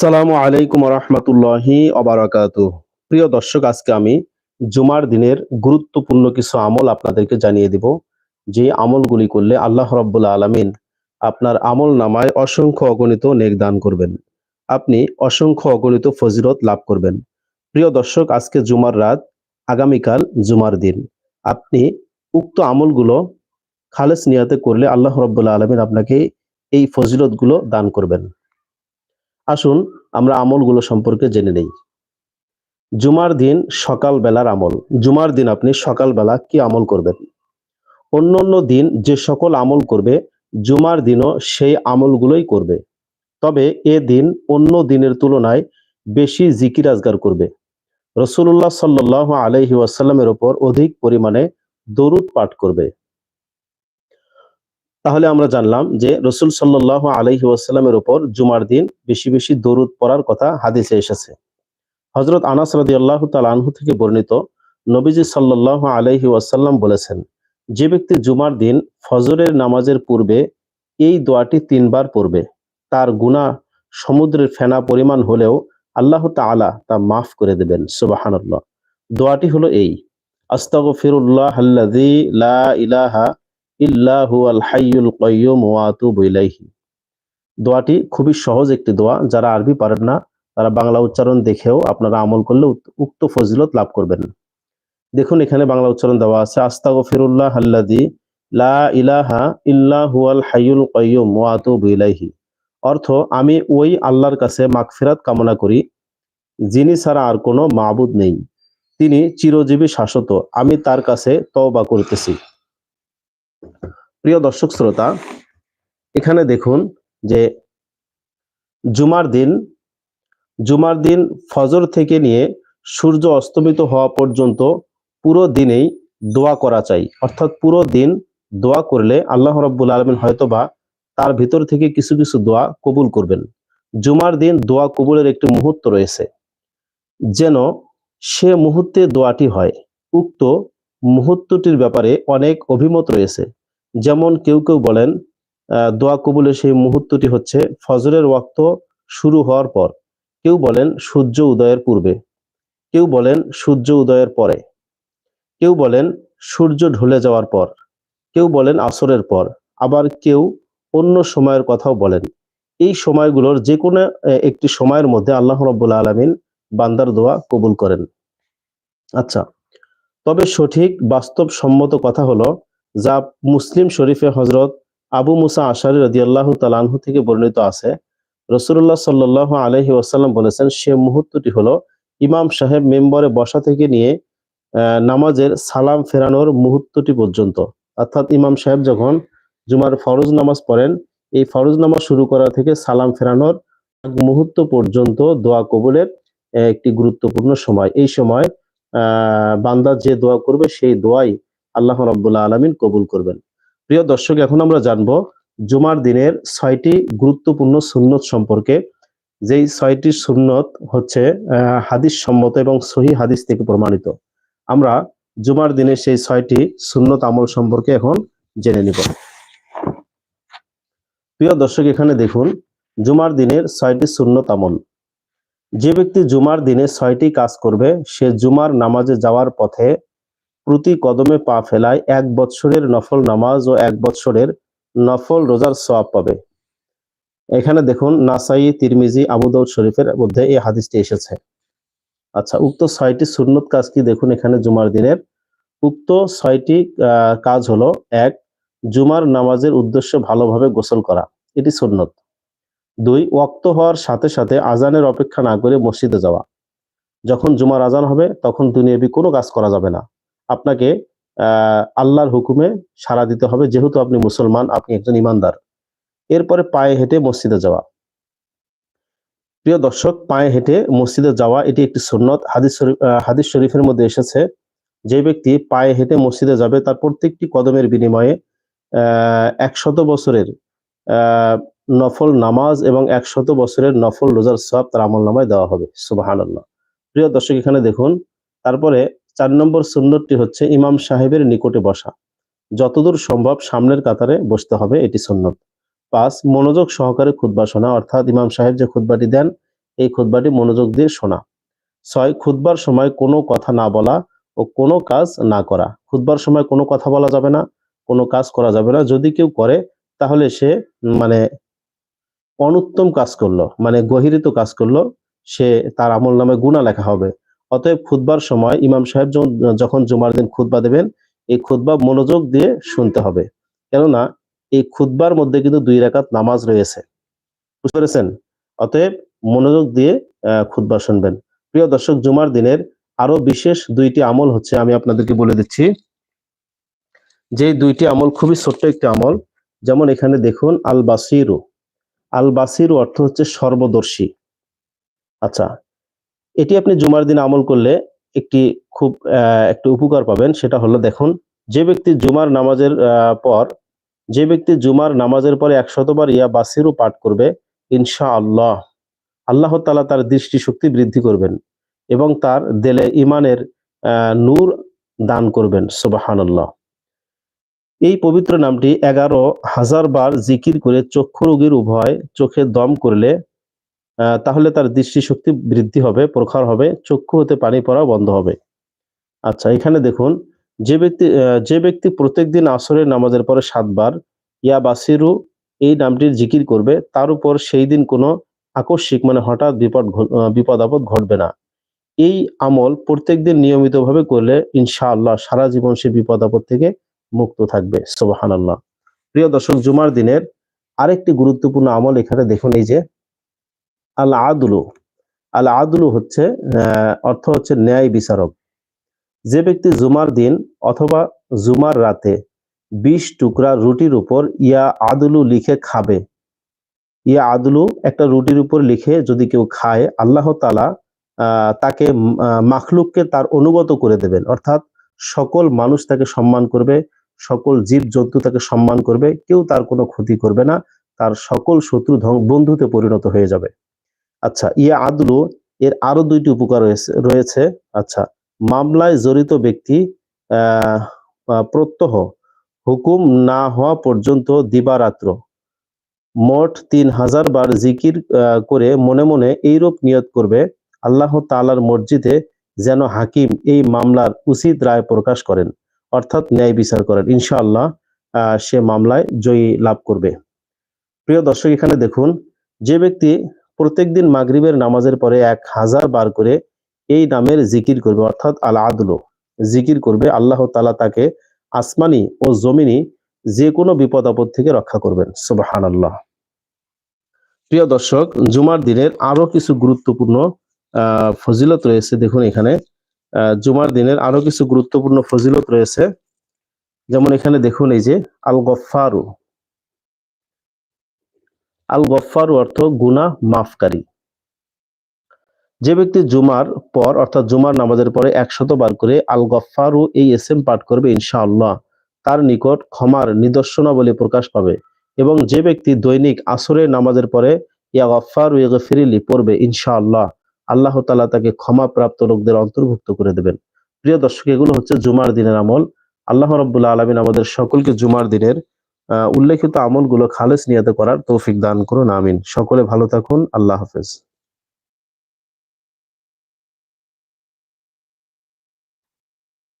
আসসালামু আলাইকুম রহমতুল্লাহি অবরাকাত প্রিয় দর্শক, আজকে আমি জুমার দিনের গুরুত্বপূর্ণ কিছু আমল আপনাদেরকে জানিয়ে দিব। যে আমলগুলি করলে আল্লাহ রব্বুল আলমিন আপনার আমল নামায় অসংখ্য অগণিত নেক দান করবেন। আপনি অসংখ্য অগণিত ফজিরত লাভ করবেন। প্রিয় দর্শক, আজকে জুমার রাত, আগামীকাল জুমার দিন। আপনি উক্ত আমলগুলো খালেস নিয়াতে করলে আল্লাহ রব্বুল আলমিন আপনাকে এই ফজিলতগুলো দান করবেন। আসুন, আমরা আমলগুলো সম্পর্কে জেনে নেই। জুমার দিন সকাল বেলার আমল। জুমার দিন আপনি সকালবেলা কি আমল করবেন? অন্য অন্য দিন যে সকল আমল করবে, জুমার দিনও সেই আমলগুলোই করবে। তবে এ দিন অন্য দিনের তুলনায় বেশি জিকির আজগার করবে। রসুল্লাহ সাল্লাহ আলহি ওয়াসাল্লামের ওপর অধিক পরিমাণে দরুদ পাঠ করবে। তাহলে আমরা জানলাম যে রসুল সাল্লাহ আলহি ওয়াসাল্লামের উপর জুমার দিন বেশি বেশি দরুদ পড়ার কথা হাদিসে এসেছে। হজরত আনাস রাদি আল্লাহ আনহু থেকে বর্ণিত নবীজি সাল্লাহ আলহি ওয়াসাল্লাম বলেছেন, যে ব্যক্তি জুমার দিন ফজরের নামাজের পূর্বে এই দোয়াটি তিনবার পড়বে। তার গুণা সমুদ্রের ফেনা পরিমাণ হলেও আল্লাহ তালা তা মাফ করে দেবেন। সুবাহান্লাহ দোয়াটি হলো এই, আস্তাগফিরুল্লাহ আল্লাযী লা ইলাহা ইল্লাহু আল হাইয়ুল আতুবু দোয়াটি খুবই সহজ একটি দোয়া, যারা আরবি পারেন না, তারা বাংলা উচ্চারণ দেখেও আপনারা আমল করলে উক্ত ফজিলত লাভ করবেন। দেখুন, এখানে বাংলা উচ্চারণ দেওয়া আছে, আস্তাগফিরুল্লাহ আল্লাযী লা ইলাহা ইল্লাহু আল হাইয়ুল কাইয়্যুম ওয়া আতুবু ইলাইহি। অর্থ, আমি ওই আল্লাহর কাছে মাগফিরাত কামনা করি, যিনি ছাড়া আর কোনো মাবুদ নেই। তিনি চিরজীবী শাশ্বত, আমি তার কাছে তওবা করতেছি। প্রিয় দর্শক শ্রোতা, এখানে দেখুন যে জুমার দিন জুমার দিন ফজর থেকে নিয়ে সূর্য অস্তমিত হওয়া পর্যন্ত পুরো দিনেই দোয়া করা চাই। অর্থাৎ পুরো দিন দোয়া করলে আল্লাহ রব্বুল আলমিন হয়তোবা তার ভিতর থেকে কিছু কিছু দোয়া কবুল করবেন। জুমার দিন দোয়া কবুলের একটি মুহূর্ত রয়েছে, যেন সে মুহূর্তে দোয়াটি হয়। উক্ত মুহূর্তটির ব্যাপারে অনেক অভিমত রয়েছে। যেমন কেউ কেউ বলেন দোয়া কবুলের সেই মুহূর্তটি হচ্ছে ফজরের ওয়াক্ত শুরু হওয়ার পর। কেউ বলেন, সূর্য উদয়ের পূর্বে। কেউ বলেন, সূর্য উদয়ের পরে। কেউ বলেন, সূর্য ঢলে যাওয়ার পর। কেউ বলেন, আসরের পর। আবার কেউ অন্য সময়ের কথাও বলেন। এই সময়গুলোর যে কোনো একটি সময়ের মধ্যে আল্লাহ রব্বুল আলমিন বান্দার দোয়া কবুল করেন। আচ্ছা তবে সঠিক, বাস্তব, সম্মত কথা হলো যা মুসলিম শরীফে হজরত আবু মুসা আশারি রদি আল্লাহ তালানহু থেকে বর্ণিত আছে। রসুল্লাহ সাল্লাহ আলহি ওয়াসাল্লাম বলেছেন, সে মুহূর্তটি হলো ইমাম সাহেব মেম্বরে বসা থেকে নিয়ে নামাজের সালাম ফেরানোর মুহূর্তটি পর্যন্ত। অর্থাৎ ইমাম সাহেব যখন জুমার ফরজ নামাজ পড়েন, এই ফরজ নামাজ শুরু করা থেকে সালাম ফেরানোর মুহূর্ত পর্যন্ত দোয়া কবুলের একটি গুরুত্বপূর্ণ সময়। এই সময় বান্দা যে দোয়া করবে সেই দোয়াই আল্লাহ রব্বুল্লাহ আলমিন কবুল করবেন। প্রিয় দর্শক, এখন আমরা জানব জুমার দিনের ছয়টি গুরুত্বপূর্ণ সুন্নত সম্পর্কে। যেই ছয়টি সুন্নত হচ্ছে হাদিস সম্মত এবং সহি হাদিস থেকে প্রমাণিত। আমরা জুমার দিনের সেই ছয়টি সুন্নত আমল সম্পর্কে এখন জেনে নিব। প্রিয় দর্শক, এখানে দেখুন, জুমার দিনের ছয়টি সুন্নত আমল। যে ব্যক্তি জুমার দিনে ছয়টি কাজ করবে, সে জুমার নামাজে যাওয়ার পথে প্রতি কদমে পা ফেলায় এক বৎসরের নফল নামাজ ও এক বৎসরের নফল রোজার সওয়াব পাবে। এখানে দেখুন, নাসাই, তিরমিজি আবুদাউদ শরীফের মধ্যে এই হাদিসটি এসেছে। আচ্ছা উক্ত ছয়টি সুন্নত কাজ কি দেখুন এখানে জুমার দিনের? উক্ত ছয়টি কাজ হলো, এক, জুমার নামাজের উদ্দেশ্য ভালোভাবে গোসল করা। এটি সুন্নত। দুই ওক্ত হওয়ার সাথে সাথে আজানের অপেক্ষা না করে মসজিদে যাওয়া। যখন জুমার আজান হবে, তখন দুনিয়াবি কোনো কাজ করা যাবে না। আপনাকে আল্লাহর হুকুমে সাড়া দিতে হবে, যেহেতু আপনি মুসলমান, আপনি একজন ইমানদার। এরপরে পায়ে হেঁটে মসজিদে যাওয়া। প্রিয় দর্শক, পায়ে হেঁটে মসজিদে যাওয়া, এটি একটি সুন্নত। হাদিস হাদিস শরীফের মধ্যে এসেছে, যে ব্যক্তি পায়ে হেঁটে মসজিদে যাবে, তার প্রত্যেকটি কদমের বিনিময়ে আহ একশত বছরের নফল নামাজ এবং একশত বছরের নফল রোজার সব তার আমল নামায় দেওয়া হবে। সুবাহান প্রিয় দর্শক, এখানে দেখুন, তারপরে চার নম্বর সুন্নতটি হচ্ছে ইমাম সাহেবের নিকটে বসা। যতদূর সম্ভব সামনের কাতারে বসতে হবে, এটি সুন্নত। পাঁচ, মনোযোগ সহকারে খুদ্া শোনা, অর্থাৎ ইমাম সাহেব যে খুদ্বাটি দেন, এই খুতবাটি মনোযোগ দিয়ে শোনা। ছয়, খুতবার সময় কোনো কথা না বলা ও কোনো কাজ না করা। খুতবার সময় কোনো কথা বলা যাবে না, কোনো কাজ করা যাবে না। যদি কেউ করে, তাহলে সে মানে অনুত্তম কাজ করল মানে গহিরিত কাজ করল, সে তার আমল নামে গুণা লেখা হবে। অতএব খুতবার সময় ইমাম সাহেব যখন- জুমার দিন খুতবা দেবেন, এই খুতবা মনোযোগ দিয়ে শুনতে হবে। কেননা, এই খুতবার মধ্যে কিন্তু দুই রাকাত নামাজ রয়েছে। বুঝতে পেরেছেন? অতএব মনোযোগ দিয়ে খুতবা শুনবেন। প্রিয় দর্শক, জুমার দিনের আরও বিশেষ দুইটি আমল হচ্ছে, আমি আপনাদেরকে বলে দিচ্ছি। যে দুইটি আমল খুবই ছোট্ট একটি আমল, যেমন এখানে দেখুন আল বাসিরু আল বাসিরু অর্থ হচ্ছে সর্বদর্শী। আচ্ছা এটি আপনি জুমার দিন আমল করলে একটি খুব একটি উপকার পাবেন, সেটা হলো দেখুন, যে ব্যক্তি জুমার নামাজের পর, যে ব্যক্তি জুমার নামাজের পরে একশতবার ইয়া বাসিরু পাঠ করবে ইনশা আল্লাহ আল্লাহ তালা তার দৃষ্টিশক্তি বৃদ্ধি করবেন এবং তার দেলে ইমানের নূর দান করবেন, সুবাহানাল্লাহ। এই পবিত্র নামটি এগারো হাজার বার জিকির করে চক্ষু রোগীর উভয় চোখে দম করলে তাহলে তার দৃষ্টিশক্তি বৃদ্ধি হবে, প্রখর হবে, চক্ষু হতে পানি পড়া বন্ধ হবে। আচ্ছা এখানে দেখুন, যে ব্যক্তি যে ব্যক্তি প্রত্যেকদিন আসরের নামাজের পরে সাতবার ইয়া বাসিরু এই নামটির জিকির করবে, তার উপর সেই দিন কোনো আকস্মিক মানে হঠাৎ বিপদ বিপদ আপদ ঘটবে না। এই আমল প্রত্যেকদিন নিয়মিতভাবে করলে ইনশাআল্লাহ সারা জীবন সে বিপদ আপদ থেকে মুক্ত থাকবে সুবাহান আল্লাহ প্রিয় দর্শক, জুমার দিনের আরেকটি গুরুত্বপূর্ণ আমল এখানে দেখুন, এই যে আল আদুলু আল আদলু হচ্ছে অর্থ হচ্ছে ন্যায় বিচারক। যে ব্যক্তি জুমার দিন অথবা জুমার রাতে বিশ টুকরা রুটির উপর ইয়া আদলু লিখে খাবে, ইয়া আদলু একটা রুটির উপর লিখে যদি কেউ খায়, আল্লাহ তালা তাকে মাখলুককে তার অনুগত করে দেবেন। অর্থাৎ সকল মানুষ তাকে সম্মান করবে সকল জীব জন্তু তাকে সম্মান করবে, কেউ তার কোনো ক্ষতি করবে না, তার সকল শত্রু বন্ধুতে পরিণত হয়ে যাবে। আচ্ছা ইয়া আদলু, এর আরও দুইটি উপকার রয়েছে রয়েছে। আচ্ছা মামলায় জড়িত ব্যক্তি প্রত্যহ, হুকুম না হওয়া পর্যন্ত দিবারাত্র। মোট তিন হাজার বার জিকির করে মনে মনে এইরূপ নিয়ত করবে, আল্লাহ তালার মসজিদে যেন হাকিম এই মামলার উচিত রায় প্রকাশ করেন। অর্থাৎ ন্যায় বিচার করেন ইনশাআল্লাহ সে মামলায় জয়ী লাভ করবে। প্রিয় দর্শক, এখানে দেখুন, যে ব্যক্তি প্রত্যেকদিন মাগরিবের নামাজের পরে এক হাজার বার করে এই নামের জিকির করবে, অর্থাৎ আল আদল জিকির করবে, আল্লাহ তাআলা তাকে আসমানি ও জমিনি যে কোনো বিপদ আপদ থেকে রক্ষা করবেন। সুবাহান আল্লাহ প্রিয় দর্শক, জুমার দিনের আরও কিছু গুরুত্বপূর্ণ ফজিলত রয়েছে, দেখুন এখানে। জুমার দিনের আরও কিছু গুরুত্বপূর্ণ ফজিলত রয়েছে। যেমন এখানে দেখুন এই যে আল গফারু আল গফারু অর্থ গুনা মাফকারী। যে ব্যক্তি জুমার পর, অর্থাৎ জুমার নামাজের পরে একশত বার করে আল গফারু এই এস এম পাঠ করবে ইনশাআল্লাহ। তার নিকট ক্ষমার নিদর্শনাবলী প্রকাশ পাবে এবং যে ব্যক্তি দৈনিক আসরের নামাজের পরে ইয়া গফারু ইগফিরিলি পড়বে ইনশাআল্লাহ। আল্লাহ তালা তাকে ক্ষমাপ্রাপ্ত লোকদের অন্তর্ভুক্ত করে দেবেন। প্রিয় দর্শক, এগুলো হচ্ছে জুমার দিনের আমল। আল্লাহ রাব্বুল আলমিন আমাদের সকলকে জুমার দিনের উল্লেখিত আমলগুলো খালেস নিয়াতে করার তৌফিক দান করুন, আমিন। সকলে ভালো থাকুন, আল্লাহ হাফেজ।